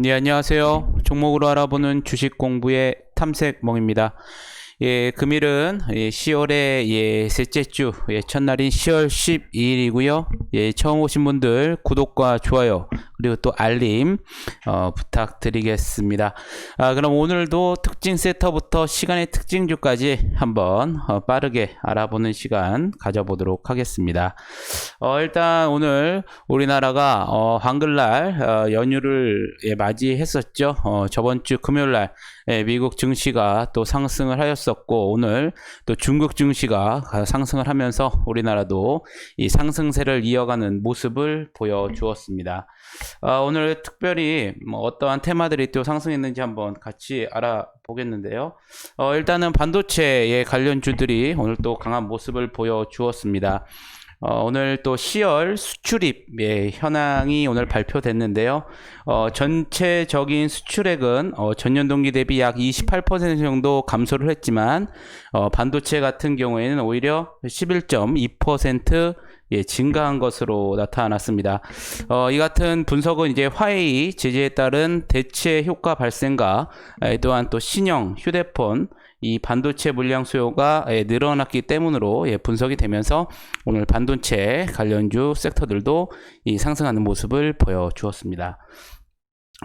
네, 안녕하세요. 종목으로 알아보는 주식 공부의 탐색멍입니다. 예, 금일은 예, 10월의 예, 셋째 주 예, 첫날인 10월 12일이고요. 예, 처음 오신 분들 구독과 좋아요 그리고 또 알림 어, 부탁드리겠습니다. 아, 그럼 오늘도 특징 세터부터 시간의 특징주까지 한번 어, 빠르게 알아보는 시간 가져보도록 하겠습니다. 어, 일단 오늘 우리나라가 어, 한글날 어, 연휴를 예, 맞이했었죠. 어, 저번 주 금요일날 예, 미국 증시가 또 상승을 하였었고 오늘 또 중국 증시가 상승을 하면서 우리나라도 이 상승세를 이어가는 모습을 보여주었습니다. 아, 오늘 특별히 뭐 어떠한 테마들이 또 상승했는지 한번 같이 알아보겠는데요. 어, 일단은 반도체의 관련주들이 오늘 또 강한 모습을 보여주었습니다. 어, 오늘 또 10월 수출입 예, 현황이 오늘 발표됐는데요. 어, 전체적인 수출액은 어, 전년 동기 대비 약 28% 정도 감소를 했지만 어, 반도체 같은 경우에는 오히려 11.2% 예, 증가한 것으로 나타났습니다. 어, 이 같은 분석은 이제 화웨이 제재에 따른 대체 효과 발생과 에, 또한 또 신형 휴대폰 이 반도체 물량 수요가 예, 늘어났기 때문으로 예, 분석이 되면서 오늘 반도체 관련주 섹터들도 이 상승하는 모습을 보여주었습니다.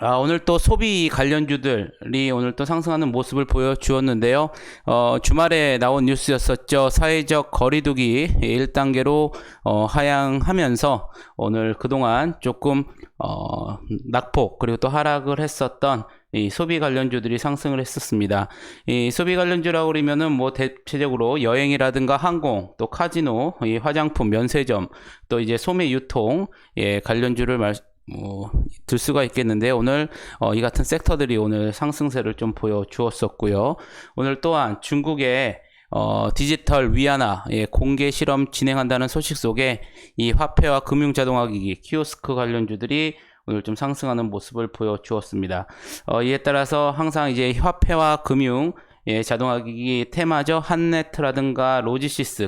아, 오늘 또 소비 관련주들이 오늘 또 상승하는 모습을 보여주었는데요. 어, 주말에 나온 뉴스였었죠. 사회적 거리두기 1단계로 어, 하향하면서 오늘 그동안 조금 어, 낙폭 그리고 또 하락을 했었던 이 소비 관련주들이 상승을 했었습니다. 이 소비 관련주라고 그러면은 뭐 대체적으로 여행이라든가 항공, 또 카지노, 이 화장품, 면세점, 또 이제 소매 유통 예, 관련주를 말, 뭐, 들 수가 있겠는데 오늘 어, 이 같은 섹터들이 오늘 상승세를 좀 보여주었었고요. 오늘 또한 중국의 어, 디지털 위안화 예, 공개 실험 진행한다는 소식 속에 이 화폐와 금융 자동화 기기 키오스크 관련주들이 오늘 좀 상승하는 모습을 보여주었습니다. 어, 이에 따라서 항상 이제 화폐와 금융 예, 자동화 기기 테마죠. 한네트라든가 로지시스,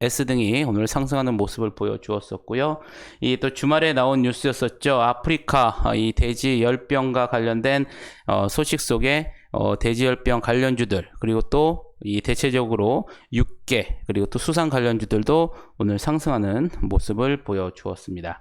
KCS 등이 오늘 상승하는 모습을 보여주었었고요. 이 또 주말에 나온 뉴스였었죠. 아프리카 어, 이 돼지 열병과 관련된 어, 소식 속에 어, 돼지 열병 관련주들 그리고 또 이 대체적으로 육계 그리고 또 수산 관련주들도 오늘 상승하는 모습을 보여주었습니다.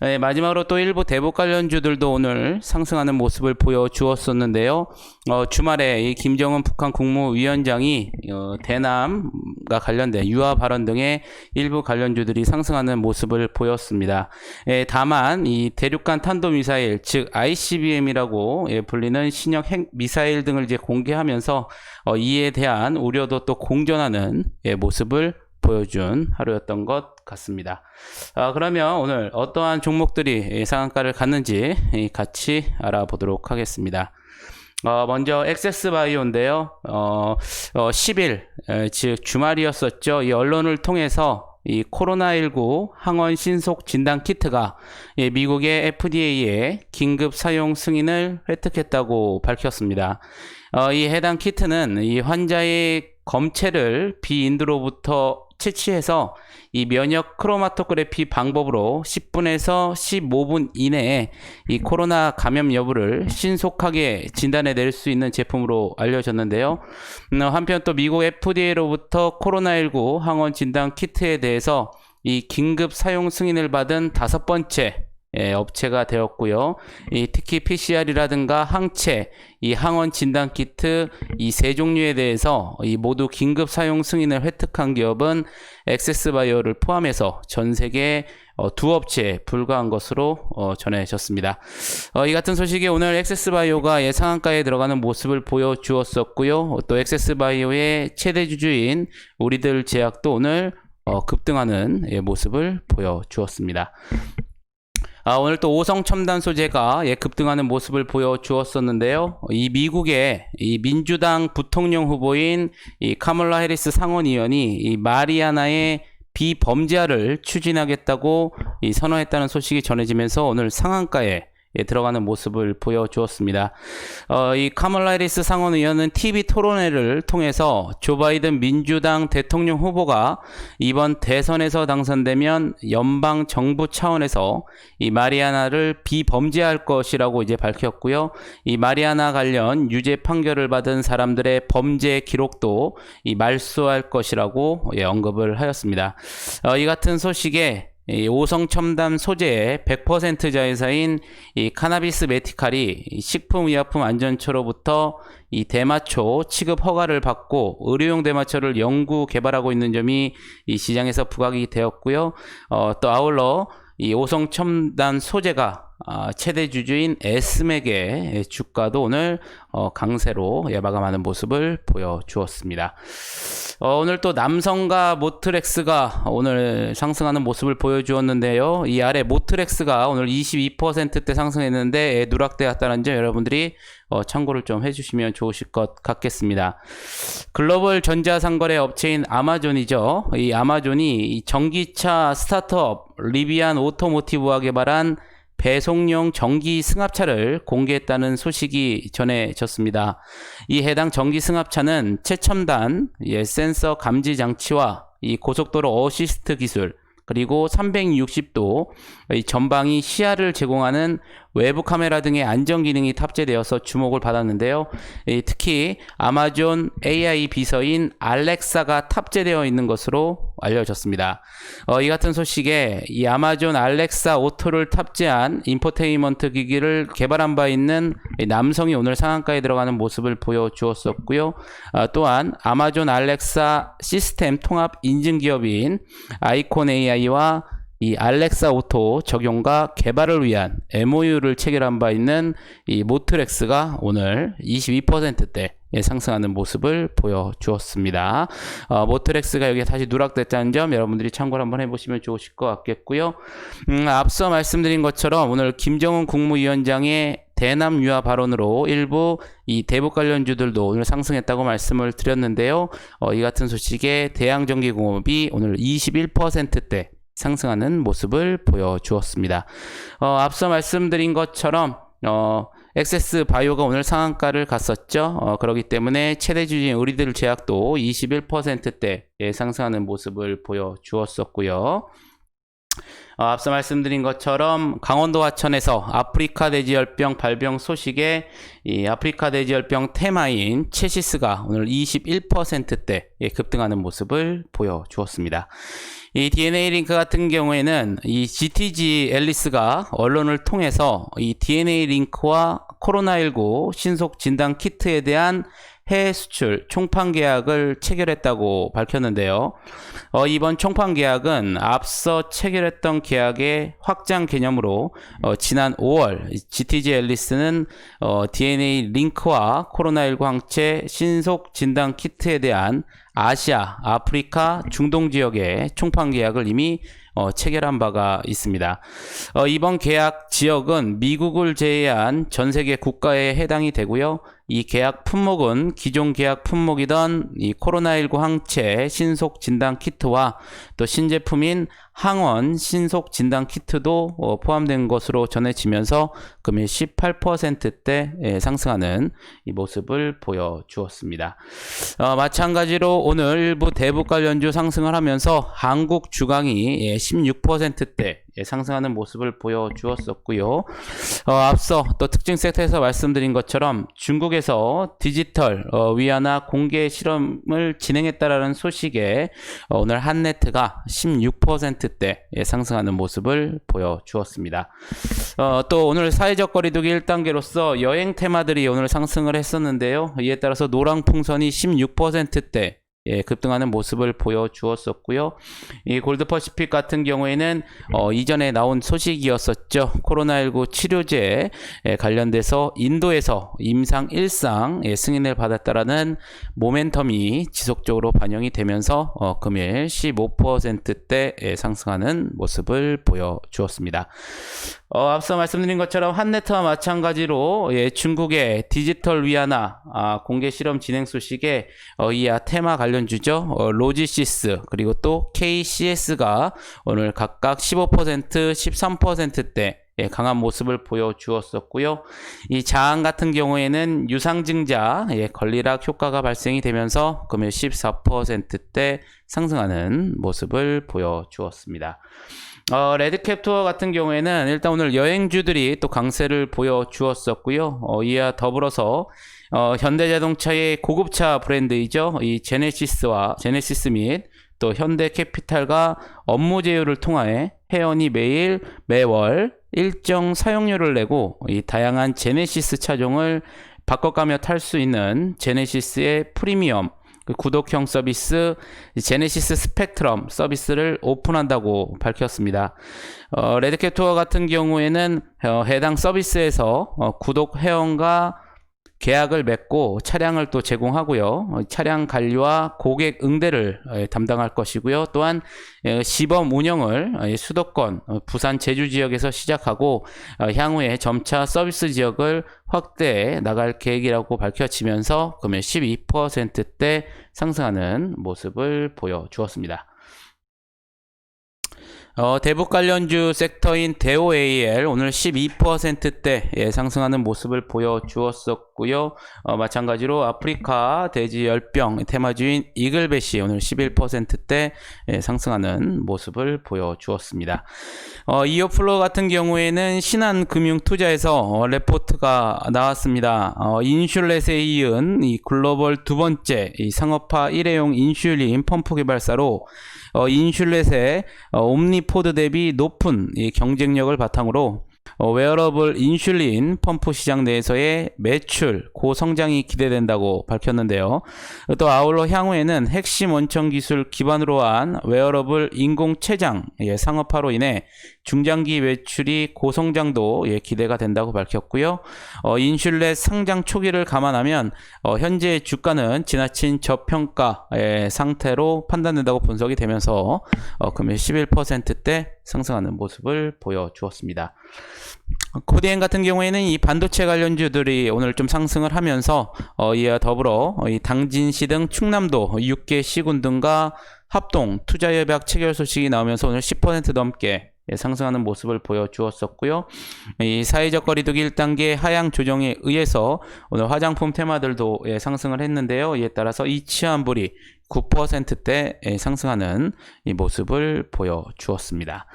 네, 마지막으로 또 일부 대북 관련주들도 오늘 상승하는 모습을 보여주었었는데요. 어, 주말에 이 김정은 북한 국무위원장이 어, 대남과 관련된 유화 발언 등의 일부 관련주들이 상승하는 모습을 보였습니다. 예, 다만 이 대륙간 탄도미사일 즉 ICBM이라고 예, 불리는 신형 핵 미사일 등을 이제 공개하면서 어, 이에 대한 우려도 또 공존하는 예, 모습을 보여준 하루였던 것 같습니다. 아, 그러면 오늘 어떠한 종목들이 상한가를 갔는지 같이 알아보도록 하겠습니다. 어, 먼저 액세스 바이오인데요. 어, 어, 10일, 에, 즉 주말이었었죠. 이 언론을 통해서 이 코로나19 항원 신속 진단 키트가 예, 미국의 FDA에 긴급 사용 승인을 획득했다고 밝혔습니다. 어, 이 해당 키트는 이 환자의 검체를 비인두로부터 채취해서 이 면역 크로마토그래피 방법으로 10분에서 15분 이내에 이 코로나 감염 여부를 신속하게 진단해 낼 수 있는 제품으로 알려졌는데요. 음, 한편 또 미국 FDA로부터 코로나19 항원 진단 키트에 대해서 이 긴급 사용 승인을 받은 다섯 번째 예, 업체가 되었고요. 이 특히 PCR이라든가 항체, 이 항원 진단 키트 이 세 종류에 대해서 이 모두 긴급 사용 승인을 획득한 기업은 엑세스바이오를 포함해서 전 세계 어, 두 업체에 불과한 것으로 어, 전해졌습니다. 어, 이 같은 소식이 오늘 엑세스바이오가 예상한가에 들어가는 모습을 보여주었었고요. 또 엑세스바이오의 최대 주주인 우리들 제약도 오늘 어, 급등하는 예, 모습을 보여주었습니다. 아, 오늘 또 오성 첨단 소재가 예, 급등하는 모습을 보여주었었는데요. 이 미국의 이 민주당 부통령 후보인 이 카멀라 해리스 상원의원이 이 마리아나의 비범죄화를 추진하겠다고 이 선언했다는 소식이 전해지면서 오늘 상한가에 예, 들어가는 모습을 보여주었습니다. 어, 이 카멀라 해리스 상원 의원은 TV 토론회를 통해서 조 바이든 민주당 대통령 후보가 이번 대선에서 당선되면 연방 정부 차원에서 이 마리아나를 비범죄할 것이라고 이제 밝혔고요. 이 마리아나 관련 유죄 판결을 받은 사람들의 범죄 기록도 이 말소할 것이라고 예, 언급을 하였습니다. 어, 이 같은 소식에 이 오성 첨단 소재의 100% 자회사인 이 카나비스 메티칼이 이 식품의약품 안전처로부터 이 대마초 취급 허가를 받고 의료용 대마초를 연구 개발하고 있는 점이 이 시장에서 부각이 되었고요. 어, 또 아울러 이 오성 첨단 소재가 아, 최대 주주인 에스맥의 주가도 오늘 어, 강세로 예, 마감하는 모습을 보여주었습니다. 어, 오늘 또 남성과 모트렉스가 오늘 상승하는 모습을 보여주었는데요. 이 아래 모트렉스가 오늘 22%대 상승했는데 예, 누락되었다는 점 여러분들이 어, 참고를 좀 해주시면 좋으실 것 같겠습니다. 글로벌 전자상거래 업체인 아마존이죠. 이 아마존이 이 전기차 스타트업 리비안 오토모티브가 개발한 배송용 전기 승합차를 공개했다는 소식이 전해졌습니다. 이 해당 전기 승합차는 최첨단 예, 센서 감지 장치와 이 고속도로 어시스트 기술 그리고 360도 이 전방위 시야를 제공하는 외부 카메라 등의 안전 기능이 탑재되어서 주목을 받았는데요. 이 특히 아마존 AI 비서인 알렉사가 탑재되어 있는 것으로 알려졌습니다. 어, 이 같은 소식에 이 아마존 알렉사 오토를 탑재한 인포테인먼트 기기를 개발한 바 있는 이 남성이 오늘 상한가에 들어가는 모습을 보여주었었고요. 아, 또한 아마존 알렉사 시스템 통합 인증 기업인 아이콘 AI와 이 알렉사 오토 적용과 개발을 위한 MOU를 체결한 바 있는 이 모트렉스가 오늘 22%대 예, 상승하는 모습을 보여주었습니다. 어, 모트렉스가 여기 다시 누락됐다는 점 여러분들이 참고를 한번 해보시면 좋으실 것 같겠고요. 음, 앞서 말씀드린 것처럼 오늘 김정은 국무위원장의 대남 유화 발언으로 일부 이 대북 관련주들도 오늘 상승했다고 말씀을 드렸는데요. 어, 이 같은 소식에 대양전기공업이 오늘 21%대 상승하는 모습을 보여주었습니다. 어, 앞서 말씀드린 것처럼 어, 엑세스 바이오가 오늘 상한가를 갔었죠. 어, 그렇기 때문에 최대 주주인 우리들 제약도 21%대 예, 상승하는 모습을 보여주었었고요. 어, 앞서 말씀드린 것처럼 강원도 하천에서 아프리카 돼지열병 발병 소식에 이 아프리카 돼지열병 테마인 체시스가 오늘 21%대 예, 급등하는 모습을 보여주었습니다. 이 DNA 링크 같은 경우에는 이 GTG 앨리스가 언론을 통해서 이 DNA 링크와 코로나19 신속 진단 키트에 대한 해외 수출 총판 계약을 체결했다고 밝혔는데요. 어, 이번 총판 계약은 앞서 체결했던 계약의 확장 개념으로 어, 지난 5월 GTG 앨리스는 어, DNA 링크와 코로나19 항체 신속 진단 키트에 대한 아시아, 아프리카, 중동 지역의 총판 계약을 이미 어, 체결한 바가 있습니다. 어, 이번 계약 지역은 미국을 제외한 전 세계 국가에 해당이 되고요. 이 계약 품목은 기존 계약 품목이던 이 코로나19 항체 신속 진단 키트와 또 신제품인 항원 신속 진단 키트도 어, 포함된 것으로 전해지면서 금일 18%대 예, 상승하는 이 모습을 보여주었습니다. 어, 마찬가지로 오늘 일부 대북 관련주 상승을 하면서 한국 주강이 예, 16%대 예, 상승하는 모습을 보여주었었고요. 어, 앞서 또 특징 섹터에서 말씀드린 것처럼 중국에서 디지털 어, 위안화 공개 실험을 진행했다라는 소식에 어, 오늘 한네트가 16%대 예, 상승하는 모습을 보여주었습니다. 어, 또 오늘 사회적 거리두기 1단계로서 여행 테마들이 오늘 상승을 했었는데요. 이에 따라서 노랑 풍선이 16%대 예, 급등하는 모습을 보여주었었고요. 이 골드퍼시픽 같은 경우에는 어, 이전에 나온 소식이었었죠. 코로나19 치료제 에 관련돼서 인도에서 임상 1상 예, 승인을 받았다라는 모멘텀이 지속적으로 반영이 되면서 어, 금일 15%대 예, 상승하는 모습을 보여주었습니다. 어, 앞서 말씀드린 것처럼 한네트와 마찬가지로 예, 중국의 디지털 위안화 아, 공개 실험 진행 소식에 어, 이 아 테마 관련주죠. 어, 로지시스 그리고 또 KCS가 오늘 각각 15% 13%대 예, 강한 모습을 보여주었었고요. 이 자항 같은 경우에는 유상증자 예, 권리락 효과가 발생이 되면서 금일 14%대 상승하는 모습을 보여주었습니다. 어, 레드캡 투어 같은 경우에는 일단 오늘 여행주들이 또 강세를 보여주었었고요. 어, 이와 더불어서 어, 현대자동차의 고급차 브랜드이죠. 이 제네시스와 제네시스 및 또 현대캐피탈과 업무 제휴를 통하여 회원이 매일 매월 일정 사용료를 내고 이 다양한 제네시스 차종을 바꿔가며 탈 수 있는 제네시스의 프리미엄 그 구독형 서비스 제네시스 스펙트럼 서비스를 오픈한다고 밝혔습니다. 어, 레드캡 투어 같은 경우에는 어, 해당 서비스에서 어, 구독 회원과 계약을 맺고 차량을 또 제공하고요. 어, 차량 관리와 고객 응대를 어, 담당할 것이고요. 또한 어, 시범 운영을 어, 수도권 어, 부산 제주 지역에서 시작하고 어, 향후에 점차 서비스 지역을 확대해 나갈 계획이라고 밝혀지면서 금일 12%대 상승하는 모습을 보여주었습니다. 어, 대북 관련주 섹터인 대오AL 오늘 12%대 예, 상승하는 모습을 보여주었었고요. 어, 마찬가지로 아프리카 돼지 열병 테마주인 이글벳이 오늘 11%대 예, 상승하는 모습을 보여주었습니다. 어, 이어플로 같은 경우에는 신한금융투자에서 어, 레포트가 나왔습니다. 어, 인슐렛에 이은 이 글로벌 두 번째 이 상업화 일회용 인슐린 펌프 개발사로 어, 인슐렛의 어, 옴니포드 대비 높은 이 경쟁력을 바탕으로 어, 웨어러블 인슐린 펌프 시장 내에서의 매출 고성장이 기대된다고 밝혔는데요. 또 아울러 향후에는 핵심 원천 기술 기반으로 한 웨어러블 인공 췌장 예, 상업화로 인해 중장기 매출이 고성장도 예, 기대가 된다고 밝혔고요. 어, 인슐렛 상장 초기를 감안하면 어, 현재 주가는 지나친 저평가 의 상태로 판단된다고 분석이 되면서 어, 금일 11%대 상승하는 모습을 보여주었습니다. 코디엔 같은 경우에는 이 반도체 관련주들이 오늘 좀 상승을 하면서 어, 이와 더불어 이 당진시 등 충남도 6개 시군 등과 합동 투자협약 체결 소식이 나오면서 오늘 10% 넘게 예, 상승하는 모습을 보여주었었고요. 이 사회적 거리두기 1단계 하향 조정에 의해서 오늘 화장품 테마들도 예, 상승을 했는데요. 이에 따라서 이치환불이 9%대 예, 상승하는 이 모습을 보여주었습니다.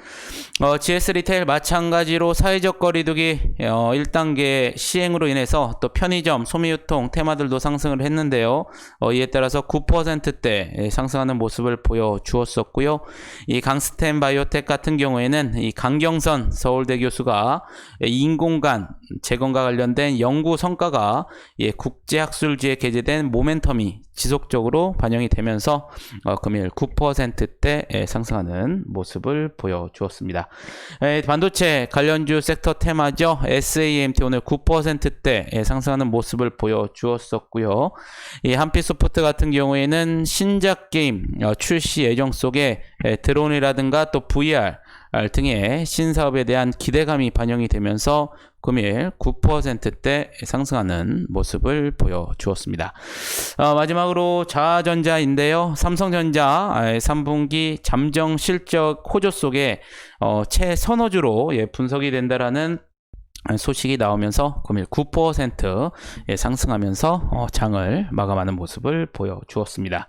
어, GS 리테일 마찬가지로 사회적 거리두기 어, 1단계 시행으로 인해서 또 편의점, 소매유통 테마들도 상승을 했는데요. 어, 이에 따라서 9%대 예, 상승하는 모습을 보여주었었고요. 이 강스템 바이오텍 같은 경우에는 이 강경선 서울대 교수가 인공간 재건과 관련된 연구 성과가 예, 국제학술지에 게재된 모멘텀이 지속적으로 반영이 되면서 어, 금일 9%대 예, 상승하는 모습을 보여주었습니다. 에, 반도체 관련주 섹터 테마죠. SAMT 오늘 9%대 예, 상승하는 모습을 보여주었었고요. 이 한피소프트 같은 경우에는 신작 게임 어, 출시 예정 속에 에, 드론이라든가 또 VR 등의 신사업에 대한 기대감이 반영이 되면서 금일 9%대 상승하는 모습을 보여주었습니다. 어, 마지막으로 자전자인데요. 삼성전자 3분기 잠정 실적 호조 속에 어, 최선호주로 예, 분석이 된다라는 소식이 나오면서 금일 9% 예, 상승하면서 어, 장을 마감하는 모습을 보여주었습니다.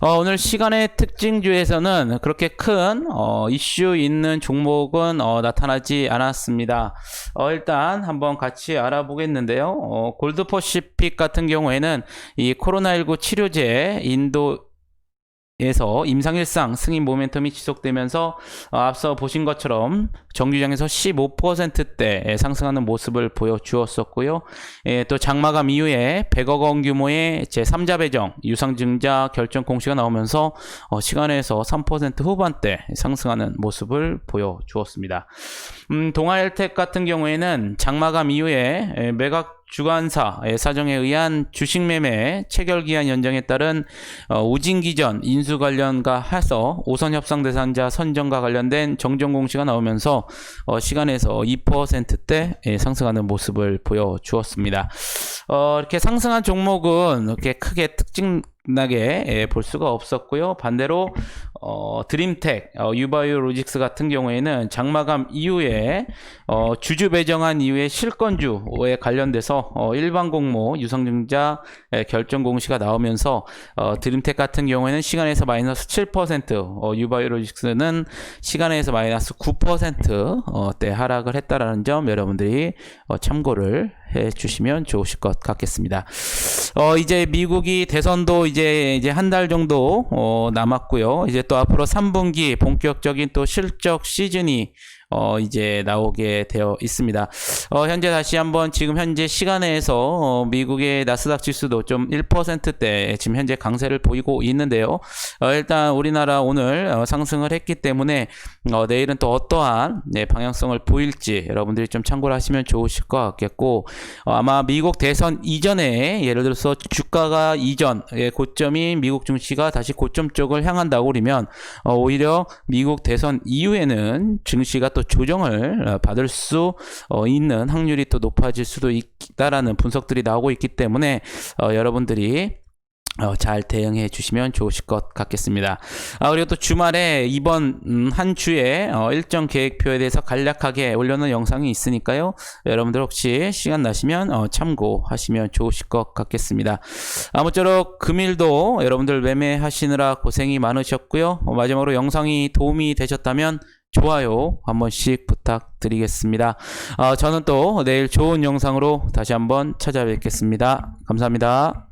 어, 오늘 시간의 특징주에서는 그렇게 큰 어, 이슈 있는 종목은 어, 나타나지 않았습니다. 어, 일단 한번 같이 알아보겠는데요. 어, 골드퍼시픽 같은 경우에는 이 코로나19 치료제 인도 에서 임상일상 승인 모멘텀이 지속되면서 어, 앞서 보신 것처럼 정규장에서 15%대 상승하는 모습을 보여주었었고요. 예, 또 장마감 이후에 100억 원 규모의 제3자 배정 유상증자 결정 공시가 나오면서 어, 시간에서 3% 후반대 상승하는 모습을 보여주었습니다. 음, 동아일텍 같은 경우에는 장마감 이후에 예, 매각 주관사의 사정에 의한 주식 매매 체결 기한 연장에 따른 어, 우진기전 인수 관련과 해서 오선 협상 대상자 선정과 관련된 정정 공시가 나오면서 어, 시간에서 2%대 예, 상승하는 모습을 보여주었습니다. 어, 이렇게 상승한 종목은 이렇게 크게 특징 나게 예, 볼 수가 없었고요. 반대로 어, 드림텍, 어, 유바이오 로직스 같은 경우에는 장마감 이후에 어, 주주 배정한 이후에 실건주에 관련돼서 어, 일반 공모 유상증자 에, 결정 공시가 나오면서 어, 드림텍 같은 경우에는 시간에서 마이너스 7%, 어, 유바이오 로직스는 시간에서 마이너스 9% 어, 때 하락을 했다라는 점 여러분들이 어, 참고를 해 주시면 좋으실 것 같겠습니다. 어, 이제 미국이 대선도 이제 이제 한 달 정도 어, 남았고요. 이제 또 앞으로 3분기 본격적인 또 실적 시즌이 어, 이제 나오게 되어 있습니다. 어, 현재 다시 한번 지금 현재 시간에서 어, 미국의 나스닥 지수도 좀 1%대 지금 현재 강세를 보이고 있는데요. 어, 일단 우리나라 오늘 어, 상승을 했기 때문에 어, 내일은 또 어떠한 네, 방향성을 보일지 여러분들이 좀 참고를 하시면 좋으실 것 같겠고 어, 아마 미국 대선 이전에 예를 들어서 주가가 이전 예, 고점인 미국 증시가 다시 고점 쪽을 향한다고 그러면 어, 오히려 미국 대선 이후에는 증시가 또 조정을 어, 받을 수 어, 있는 확률이 또 높아질 수도 있다라는 분석들이 나오고 있기 때문에 어, 여러분들이 어, 잘 대응해 주시면 좋으실 것 같겠습니다. 아, 그리고 또 주말에 이번 음, 한 주에 어, 일정 계획표에 대해서 간략하게 올려놓은 영상이 있으니까요. 여러분들 혹시 시간 나시면 어, 참고하시면 좋으실 것 같겠습니다. 아무쪼록 금일도 여러분들 매매하시느라 고생이 많으셨고요. 어, 마지막으로 영상이 도움이 되셨다면 좋아요 한 번씩 부탁드리겠습니다. 어, 저는 또 내일 좋은 영상으로 다시 한번 찾아뵙겠습니다. 감사합니다.